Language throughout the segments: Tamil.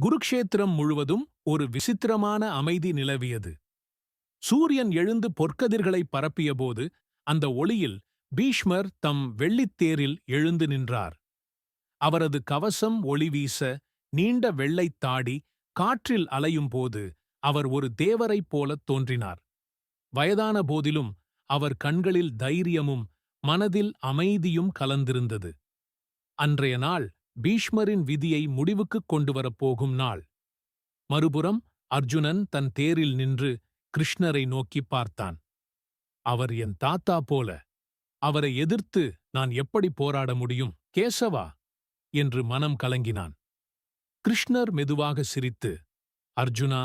குருக்ஷேத்திரம் முழுவதும் ஒரு விசித்திரமான அமைதி நிலவியது. சூரியன் எழுந்து பொற்கதிர்களை பரப்பியபோது அந்த ஒளியில் பீஷ்மர் தம் வெள்ளித்தேரில் எழுந்து நின்றார். அவரது கவசம் ஒளி வீச நீண்ட வெள்ளைத் தாடி காற்றில் அலையும் போது அவர் ஒரு தேவரைப் போலத் தோன்றினார். வயதான போதிலும் அவர் கண்களில் தைரியமும் மனதில் அமைதியும் கலந்திருந்தது. அன்றைய நாள் பீஷ்மரின் விதியை முடிவுக்குக் கொண்டு வரப்போகும் நாள். மறுபுறம் அர்ஜுனன் தன் தேரில் நின்று கிருஷ்ணரை நோக்கிப் பார்த்தான். அவர் என் தாத்தா போல. அவரை எதிர்த்து நான் எப்படி போராட முடியும்? கேசவா? என்று மனம் கலங்கினான். கிருஷ்ணர் மெதுவாக சிரித்து அர்ஜுனா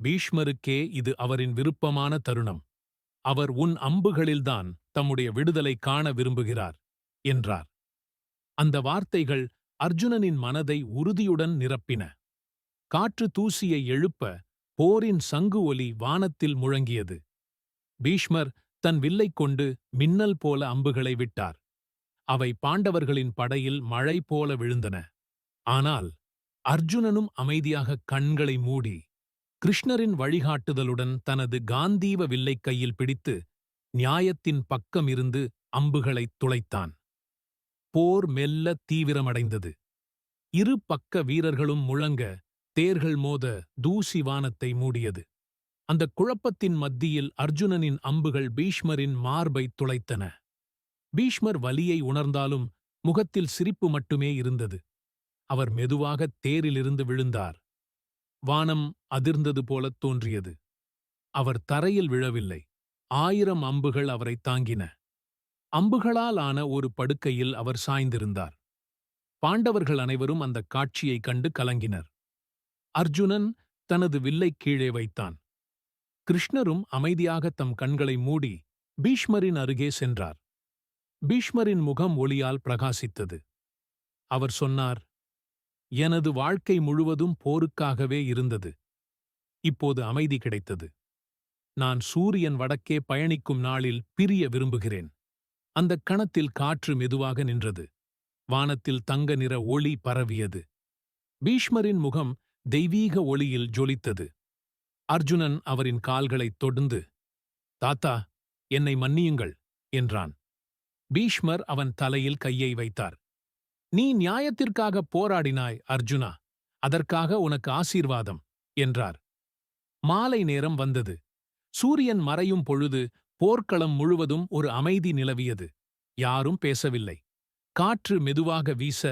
பீஷ்மருக்கே இது அவரின் விருப்பமான தருணம். அவர் உன் அம்புகளில்தான் தம்முடைய விடுதலை காண விரும்புகிறார் என்றார். அந்த வார்த்தைகள் அர்ஜுனனின் மனதை உறுதியுடன் நிரப்பின. காற்று தூசியை எழுப்ப போரின் சங்கு ஒலி வானத்தில் முழங்கியது. பீஷ்மர் தன் வில்லைக் கொண்டு மின்னல் போல அம்புகளை விட்டார். அவை பாண்டவர்களின் படையில் மழை போல விழுந்தன. ஆனால் அர்ஜுனனும் அமைதியாக கண்களை மூடி கிருஷ்ணரின் வழிகாட்டுதலுடன் தனது காந்தீவ வில்லைக் கையில் பிடித்து நியாயத்தின் பக்கம் இருந்து அம்புகளைத் துளைத்தான். போர் மெல்ல தீவிரமடைந்தது. இரு பக்க வீரர்களும் முழங்க தேர்கள் மோத தூசி வானத்தை மூடியது. அந்த குழப்பத்தின் மத்தியில் அர்ஜுனனின் அம்புகள் பீஷ்மரின் மார்பை துளைத்தன. பீஷ்மர் வலியை உணர்ந்தாலும் முகத்தில் சிரிப்பு மட்டுமே இருந்தது. அவர் மெதுவாக தேரிலிருந்து விழுந்தார். வானம் அதிர்ந்தது போலத் தோன்றியது. அவர் தரையில் விழவில்லை. ஆயிரம் அம்புகள் அவரை தாங்கின. அம்புகளால் ஆன ஒரு படுக்கையில் அவர் சாய்ந்திருந்தார். பாண்டவர்கள் அனைவரும் அந்த காட்சியைக் கண்டு கலங்கினர். அர்ஜுனன் தனது வில்லைக் கீழே வைத்தான். கிருஷ்ணரும் அமைதியாக தம் கண்களை மூடி பீஷ்மரின் அருகே சென்றார். பீஷ்மரின் முகம் ஒளியால் பிரகாசித்தது. அவர் சொன்னார் எனது வாழ்க்கை முழுவதும் போருக்காகவே இருந்தது. இப்போது அமைதி கிடைத்தது. நான் சூரியன் வடக்கே பயணிக்கும் நாளில் பிரிய விரும்புகிறேன். அந்தக் கணத்தில் காற்று மெதுவாக நின்றது. வானத்தில் தங்க நிற ஒளி பரவியது. பீஷ்மரின் முகம் தெய்வீக ஒளியில் ஜொலித்தது. அர்ஜுனன் அவரின் கால்களைத் தொடுந்து தாத்தா என்னை மன்னியுங்கள் என்றான். பீஷ்மர் அவன் தலையில் கையை வைத்தார். நீ நியாயத்திற்காக போராடினாய் அர்ஜுனா. அதற்காக உனக்கு ஆசீர்வாதம் என்றார். மாலை நேரம் வந்தது. சூரியன் மறையும் பொழுது போர்க்களம் முழுவதும் ஒரு அமைதி நிலவியது. யாரும் பேசவில்லை. காற்று மெதுவாக வீச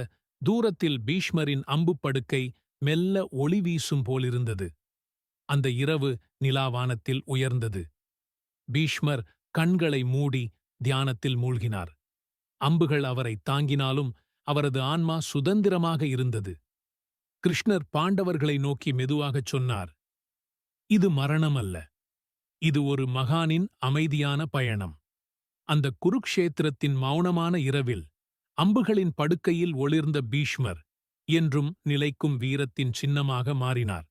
தூரத்தில் பீஷ்மரின் அம்புப் படுக்கை மெல்ல ஒளி வீசும் போலிருந்தது. அந்த இரவு நிலாவானத்தில் உயர்ந்தது. பீஷ்மர் கண்களை மூடி தியானத்தில் மூழ்கினார். அம்புகள் அவரை தாங்கினாலும் அவரது ஆன்மா சுதந்திரமாக இருந்தது. கிருஷ்ணர் பாண்டவர்களை நோக்கி மெதுவாகச் சொன்னார் இது மரணம் அல்ல இது ஒரு மகானின் அமைதியான பயணம். அந்த குருக்ஷேத்திரத்தின் மௌனமான இரவில் அம்புகளின் படுக்கையில் ஒளிர்ந்த பீஷ்மர் என்றும் நிலைக்கும் வீரத்தின் சின்னமாக மாறினார்.